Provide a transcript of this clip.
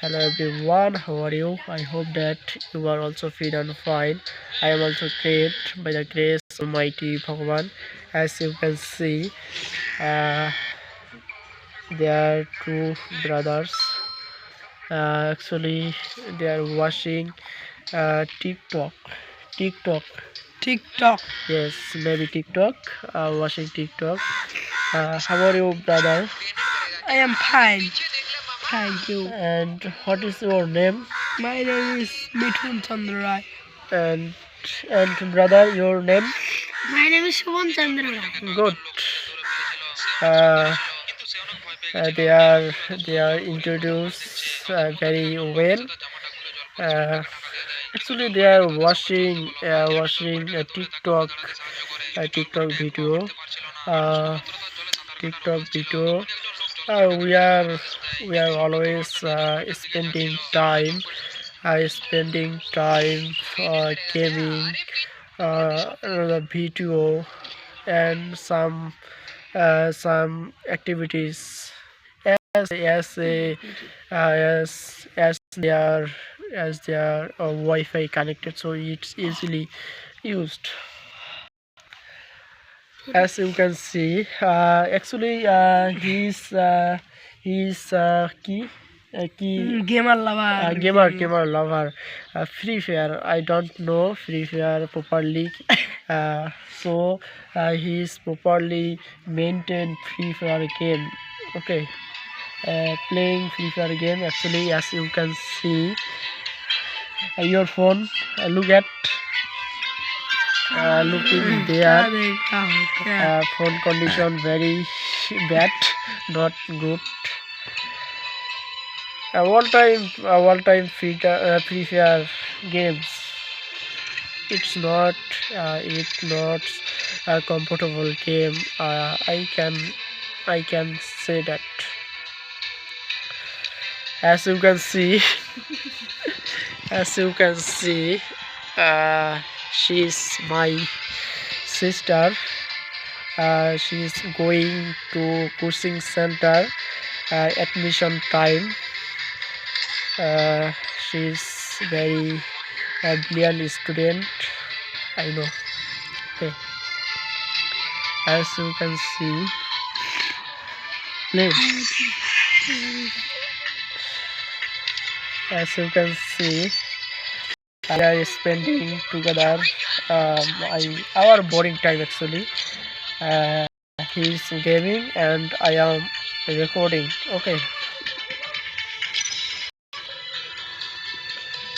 hello everyone. How are you? I hope that you are also fit and fine. I am also great by the grace of almighty bhagavan. As you can see uh, they are two brothers. Uh, actually they are watching uh, tiktok. Tiktok. TikTok. yes maybe tiktok uh, watching tiktok. Uh, how are you brother? I am fine. Thank you. and what is your name? My name is Mithun Chandra and and brother your name? My name is Shubham Chandra good. Uh, uh, they are they are introduced uh, very well. Uh, actually they are watching uh, watching a tiktok a tiktok video. Uh, tiktok video we are we are always uh, spending time uh, spending time uh, gaming uh, the video and some uh, some activities as as a uh, as as they are as they are uh, Wi-Fi connected, so it's easily used. As you can see, uh, actually uh, he's uh, he's uh, key uh, key Gamer lover. uh, gamer gamer lover. Uh, free fire i don't know free fire properly. Uh, so uh, he's properly maintain free fire game. Okay. Uh, playing free fire game actually as you can see uh, your phone uh, look at uh, looking there uh, phone condition very bad not good. Uh, all time uh, all time free, uh, free fire games. It's not uh, it's not a comfortable game. Uh, i can i can say that. As you can see as you can see uh, she's my sister. Uh, she's going to coaching center uh, admission time. Uh, she's very uh, brilliant student. I know. Okay. As you can see. Please. As you can see we are spending together um, I, our boring time actually. Uh, he's gaming and i am recording. Okay